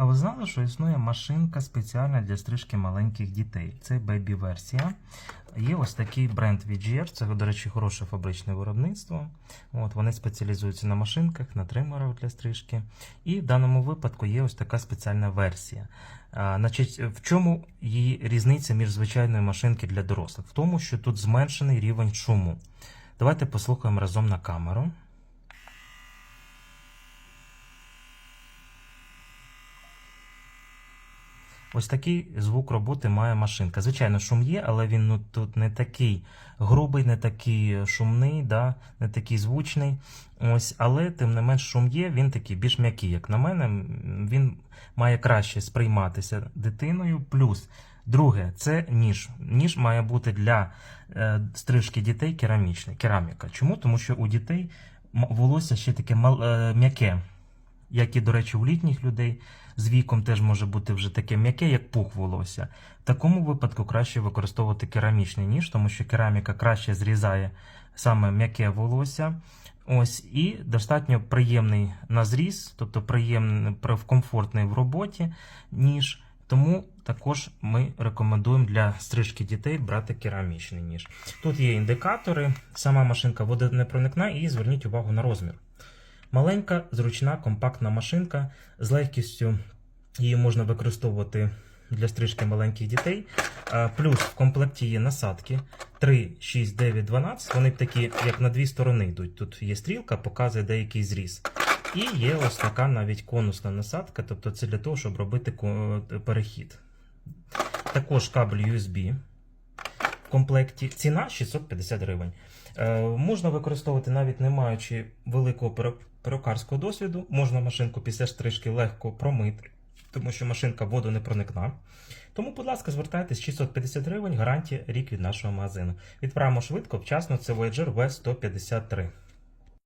А ви знали, що існує машинка спеціальна для стрижки маленьких дітей? Це бейбі-версія. Є ось такий бренд VGR, це, до речі, хороше фабричне виробництво. От, вони спеціалізуються на машинках, на тримерах для стрижки. І в даному випадку є ось така спеціальна версія. А, значить, в чому її різниця між звичайною машинки для дорослих? В тому, що тут зменшений рівень шуму. Давайте послухаємо разом на камеру. Ось такий звук роботи має машинка. Звичайно, шум є, але він ну, тут не такий грубий, не такий шумний, да, не такий звучний. Ось, але тим не менш шум є, він такий більш м'який, як на мене. Він має краще сприйматися дитиною. Плюс, друге, це ніж. Ніж має бути для е, стрижки дітей керамічний, кераміка. Чому? Тому що у дітей волосся ще таке мал- е, м'яке як і, до речі, у літніх людей з віком теж може бути вже таке м'яке, як пух волосся. В такому випадку краще використовувати керамічний ніж, тому що кераміка краще зрізає саме м'яке волосся. Ось і достатньо приємний на зріз, тобто приємний, комфортний в роботі ніж. Тому також ми рекомендуємо для стрижки дітей брати керамічний ніж. Тут є індикатори, сама машинка водонепроникна і зверніть увагу на розмір. Маленька, зручна, компактна машинка з легкістю її можна використовувати для стрижки маленьких дітей. Плюс в комплекті є насадки 3, 6, 9, 12. Вони такі, як на дві сторони йдуть. Тут є стрілка, показує деякий зріз. І є ось така навіть конусна насадка, тобто це для того, щоб робити перехід. Також кабель USB комплекті. Ціна 650 гривень. Е, можна використовувати навіть не маючи великого перу- перукарського досвіду. Можна машинку після стрижки легко промити, тому що машинка воду не проникна. Тому, будь ласка, звертайтесь 650 гривень, гарантія рік від нашого магазину. Відправимо швидко, вчасно. Це Voyager V153.